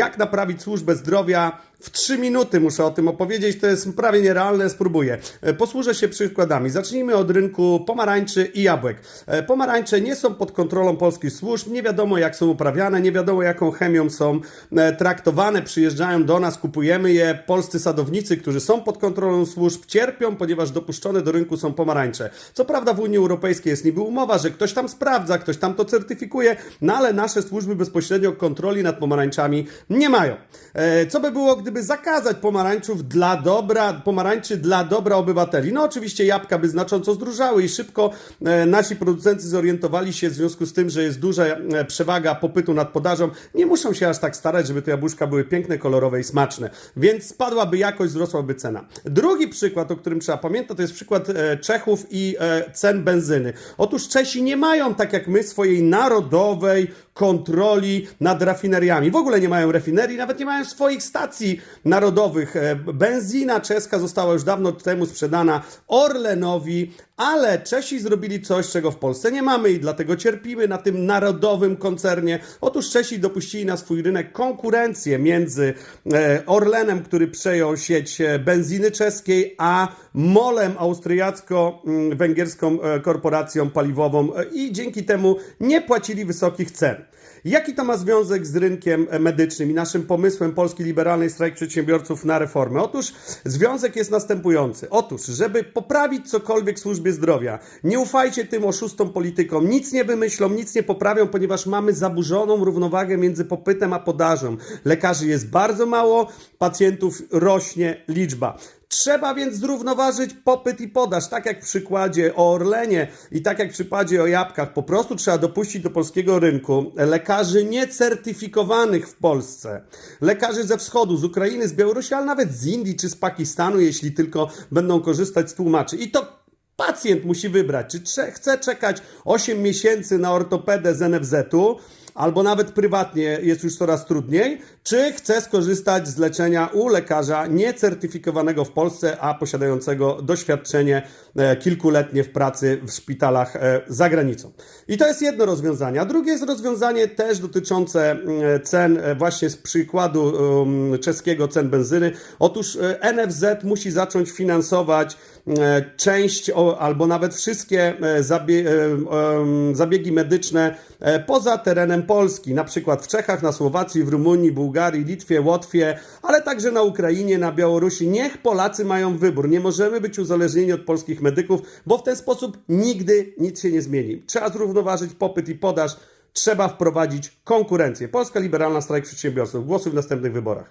Jak naprawić służbę zdrowia? W trzy minuty muszę o tym opowiedzieć, to jest prawie nierealne, spróbuję. E, Posłużę się przykładami. Zacznijmy od rynku pomarańczy i jabłek. E, Pomarańcze nie są pod kontrolą polskich służb, nie wiadomo jak są uprawiane, nie wiadomo jaką chemią są e, traktowane, przyjeżdżają do nas, kupujemy je. Polscy sadownicy, którzy są pod kontrolą służb, cierpią, ponieważ dopuszczone do rynku są pomarańcze. Co prawda w Unii Europejskiej jest niby umowa, że ktoś tam sprawdza, ktoś tam to certyfikuje, no ale nasze służby bezpośrednio kontroli nad pomarańczami nie mają. E, Co by było, gdyby zakazać pomarańczów dla dobra, pomarańczy dla dobra obywateli? No oczywiście jabłka by znacząco zdróżały i szybko e, nasi producenci zorientowali się w związku z tym, że jest duża e, przewaga popytu nad podażą. Nie muszą się aż tak starać, żeby te jabłuszka były piękne, kolorowe i smaczne. Więc spadłaby jakość, wzrosłaby cena. Drugi przykład, o którym trzeba pamiętać, to jest przykład Czechów i cen benzyny. Otóż Czesi nie mają, tak jak my, swojej narodowej kontroli nad rafineriami. W ogóle nie mają rafinerii, nawet nie mają swoich stacji narodowych. E, Benzina czeska została już dawno temu sprzedana Orlenowi, ale Czesi zrobili coś, czego w Polsce nie mamy i dlatego cierpimy na tym narodowym koncernie. Otóż Czesi dopuścili na swój rynek konkurencję między e, Orlenem, który przejął sieć e, benzyny czeskiej, a Molem, austriacko-węgierską e, korporacją paliwową i dzięki temu nie płacili wysokich cen. Jaki to ma związek z rynkiem medycznym i naszym pomysłem Polskiej Liberalnej Strajk Przedsiębiorców na reformę? Otóż związek jest następujący. Otóż, żeby poprawić cokolwiek w służbie zdrowia, nie ufajcie tym oszustom politykom, nic nie wymyślą, nic nie poprawią, ponieważ mamy zaburzoną równowagę między popytem a podażą. Lekarzy jest bardzo mało, pacjentów rośnie liczba. Trzeba więc zrównoważyć popyt i podaż, tak jak w przykładzie o Orlenie i tak jak w przykładzie o jabłkach. Po prostu trzeba dopuścić do polskiego rynku lekarzy niecertyfikowanych w Polsce. Lekarzy ze wschodu, z Ukrainy, z Białorusi, ale nawet z Indii czy z Pakistanu, jeśli tylko będą korzystać z tłumaczy. I to pacjent musi wybrać, czy chce czekać 8 miesięcy na ortopedę z NFZ-u, albo nawet prywatnie jest już coraz trudniej, czy chce skorzystać z leczenia u lekarza niecertyfikowanego w Polsce, a posiadającego doświadczenie e, kilkuletnie w pracy w szpitalach e, za granicą. I to jest jedno rozwiązanie. A drugie jest rozwiązanie też dotyczące mm, cen, e, właśnie z przykładu um, czeskiego cen benzyny. Otóż e, NFZ musi zacząć finansować e, część albo nawet wszystkie e, e, zabiegi medyczne e, poza terenem Polski, na przykład w Czechach, na Słowacji, w Rumunii, Bułgarii, Litwie, Łotwie, ale także na Ukrainie, na Białorusi. Niech Polacy mają wybór. Nie możemy być uzależnieni od polskich medyków, bo w ten sposób nigdy nic się nie zmieni. Trzeba zrównoważyć popyt i podaż. Trzeba wprowadzić konkurencję. Polska Liberalna Strajk Przedsiębiorców. Głosuj w następnych wyborach.